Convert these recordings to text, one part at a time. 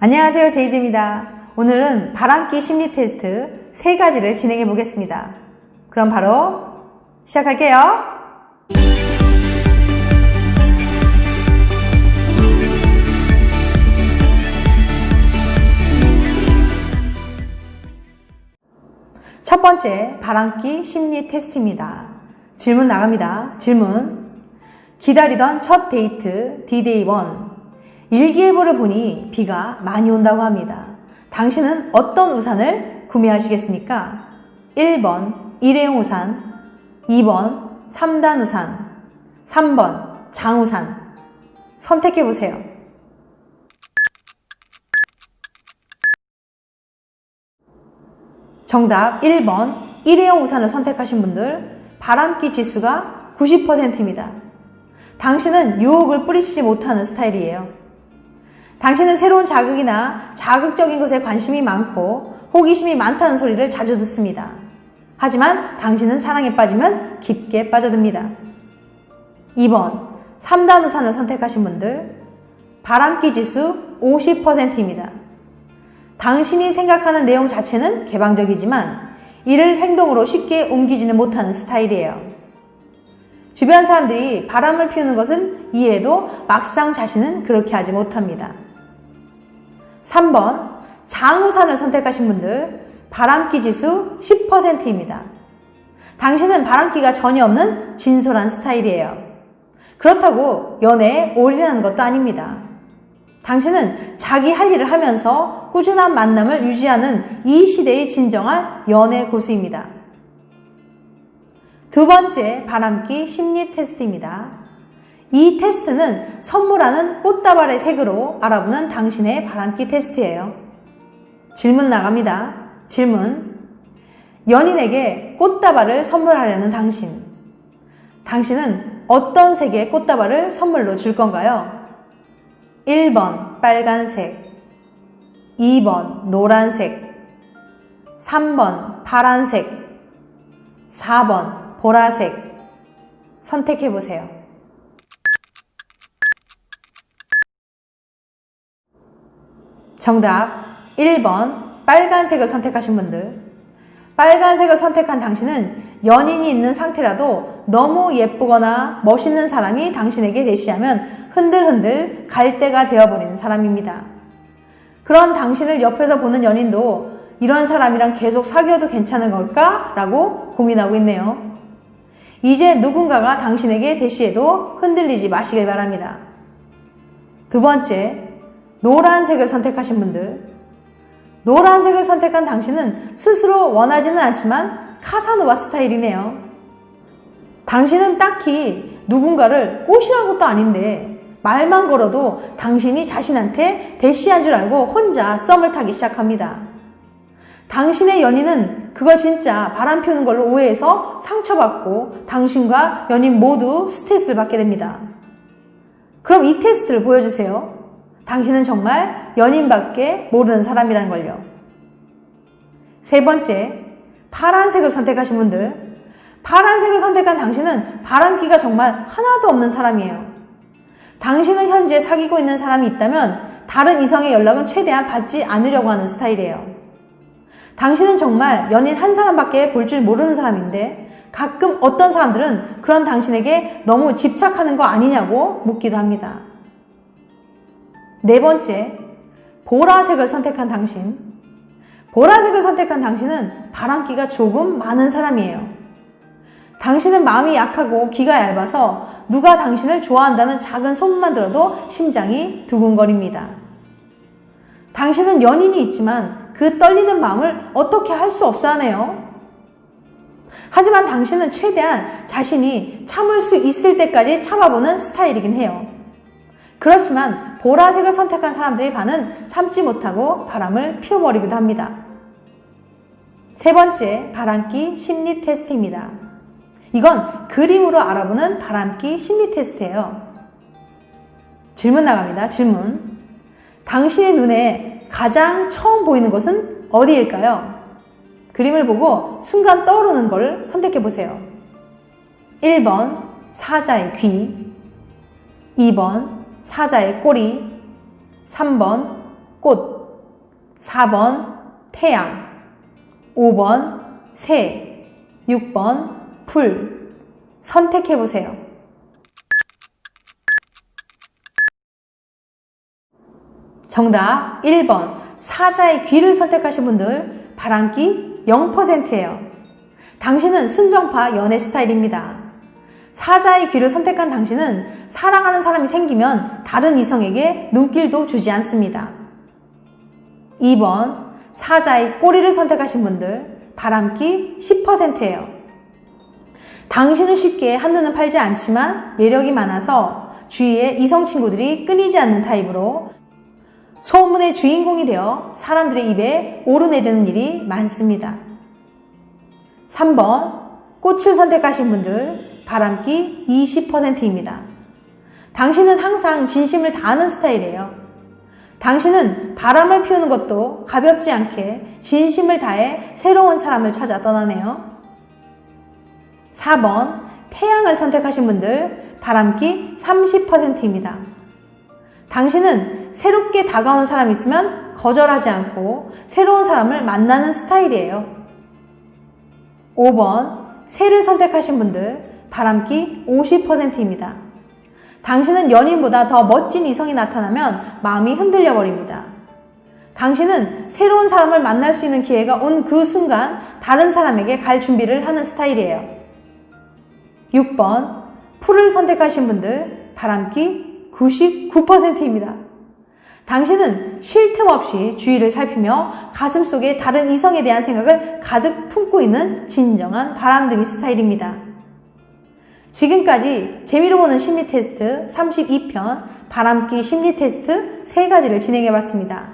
안녕하세요. 제이즈입니다. 오늘은 바람기 심리 테스트 세 가지를 진행해 보겠습니다. 그럼 바로 시작할게요. 첫 번째 바람기 심리 테스트입니다. 질문 나갑니다. 질문. 기다리던 첫 데이트 D-Day 1. 일기예보를 보니 비가 많이 온다고 합니다. 당신은 어떤 우산을 구매하시겠습니까? 1번 일회용 우산, 2번 3단 우산, 3번 장우산. 선택해 보세요. 정답 1번 일회용 우산을 선택하신 분들 바람기 지수가 90%입니다. 당신은 유혹을 뿌리치지 못하는 스타일이에요. 당신은 새로운 자극이나 자극적인 것에 관심이 많고 호기심이 많다는 소리를 자주 듣습니다. 하지만 당신은 사랑에 빠지면 깊게 빠져듭니다. 2번 3단 우산을 선택하신 분들 바람기 지수 50%입니다. 당신이 생각하는 내용 자체는 개방적이지만 이를 행동으로 쉽게 옮기지는 못하는 스타일이에요. 주변 사람들이 바람을 피우는 것은 이해해도 막상 자신은 그렇게 하지 못합니다. 3번 장우산을 선택하신 분들 바람기 지수 10%입니다. 당신은 바람기가 전혀 없는 진솔한 스타일이에요. 그렇다고 연애에 올인하는 것도 아닙니다. 당신은 자기 할 일을 하면서 꾸준한 만남을 유지하는 이 시대의 진정한 연애 고수입니다. 두 번째 바람기 심리 테스트입니다. 이 테스트는 선물하는 꽃다발의 색으로 알아보는 당신의 바람기 테스트예요. 질문 나갑니다. 질문. 연인에게 꽃다발을 선물하려는 당신. 당신은 어떤 색의 꽃다발을 선물로 줄 건가요? 1번 빨간색, 2번 노란색, 3번 파란색, 4번 보라색. 선택해 보세요. 정답 1번 빨간색을 선택하신 분들. 빨간색을 선택한 당신은 연인이 있는 상태라도 너무 예쁘거나 멋있는 사람이 당신에게 대시하면 흔들흔들 갈대가 되어버리는 사람입니다. 그런 당신을 옆에서 보는 연인도 이런 사람이랑 계속 사귀어도 괜찮은 걸까? 라고 고민하고 있네요. 이제 누군가가 당신에게 대시해도 흔들리지 마시길 바랍니다. 두 번째, 노란색을 선택하신 분들. 노란색을 선택한 당신은 스스로 원하지는 않지만 카사노바 스타일이네요. 당신은 딱히 누군가를 꼬시는 것도 아닌데 말만 걸어도 당신이 자신한테 대시한 줄 알고 혼자 썸을 타기 시작합니다. 당신의 연인은 그걸 진짜 바람 피우는 걸로 오해해서 상처받고 당신과 연인 모두 스트레스를 받게 됩니다. 그럼 이 테스트를 보여주세요. 당신은 정말 연인밖에 모르는 사람이라는 걸요. 세 번째, 파란색을 선택하신 분들. 파란색을 선택한 당신은 바람기가 정말 하나도 없는 사람이에요. 당신은 현재 사귀고 있는 사람이 있다면 다른 이성의 연락은 최대한 받지 않으려고 하는 스타일이에요. 당신은 정말 연인 한 사람밖에 볼 줄 모르는 사람인데 가끔 어떤 사람들은 그런 당신에게 너무 집착하는 거 아니냐고 묻기도 합니다. 네 번째, 보라색을 선택한 당신. 보라색을 선택한 당신은 바람기가 조금 많은 사람이에요. 당신은 마음이 약하고 기가 얇아서 누가 당신을 좋아한다는 작은 소문만 들어도 심장이 두근거립니다. 당신은 연인이 있지만 그 떨리는 마음을 어떻게 할 수 없어 하네요. 하지만 당신은 최대한 자신이 참을 수 있을 때까지 참아보는 스타일이긴 해요. 그렇지만 보라색을 선택한 사람들의 반은 참지 못하고 바람을 피워버리기도 합니다. 세 번째, 바람기 심리 테스트입니다. 이건 그림으로 알아보는 바람기 심리 테스트예요. 질문 나갑니다. 질문. 당신의 눈에 가장 처음 보이는 것은 어디일까요? 그림을 보고 순간 떠오르는 걸 선택해 보세요. 1번 사자의 귀, 2번 사자의 꼬리, 3번 꽃 4번 태양 5번 새 6번 풀 선택해 보세요. 정답 1번 사자의 귀를 선택하신 분들 바람기 0%예요. 당신은 순정파 연애 스타일입니다. 사자의 귀를 선택한 당신은 사랑하는 사람이 생기면 다른 이성에게 눈길도 주지 않습니다. 2번 사자의 꼬리를 선택하신 분들 바람기 10%예요. 당신은 쉽게 한눈은 팔지 않지만 매력이 많아서 주위에 이성 친구들이 끊이지 않는 타입으로 소문의 주인공이 되어 사람들의 입에 오르내리는 일이 많습니다. 3번 꽃을 선택하신 분들 바람기 20%입니다. 당신은 항상 진심을 다하는 스타일이에요. 당신은 바람을 피우는 것도 가볍지 않게 진심을 다해 새로운 사람을 찾아 떠나네요. 4번 태양을 선택하신 분들 바람기 30%입니다. 당신은 새롭게 다가오는 사람이 있으면 거절하지 않고 새로운 사람을 만나는 스타일이에요. 5번 새를 선택하신 분들 바람기 50%입니다. 당신은 연인보다 더 멋진 이성이 나타나면 마음이 흔들려 버립니다. 당신은 새로운 사람을 만날 수 있는 기회가 온 그 순간 다른 사람에게 갈 준비를 하는 스타일이에요. 6번 풀을 선택하신 분들 바람기 99%입니다. 당신은 쉴 틈 없이 주위를 살피며 가슴 속에 다른 이성에 대한 생각을 가득 품고 있는 진정한 바람둥이 스타일입니다. 지금까지 재미로 보는 심리 테스트 32편 바람기 심리 테스트 3가지를 진행해 봤습니다.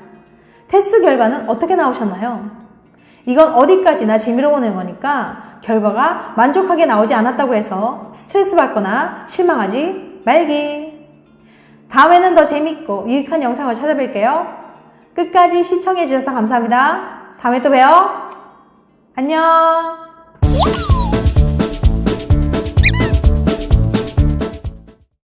테스트 결과는 어떻게 나오셨나요? 이건 어디까지나 재미로 보는 거니까 결과가 만족하게 나오지 않았다고 해서 스트레스 받거나 실망하지 말기. 다음에는 더 재밌고 유익한 영상을 찾아뵐게요. 끝까지 시청해주셔서 감사합니다. 다음에 또 봬요. 안녕.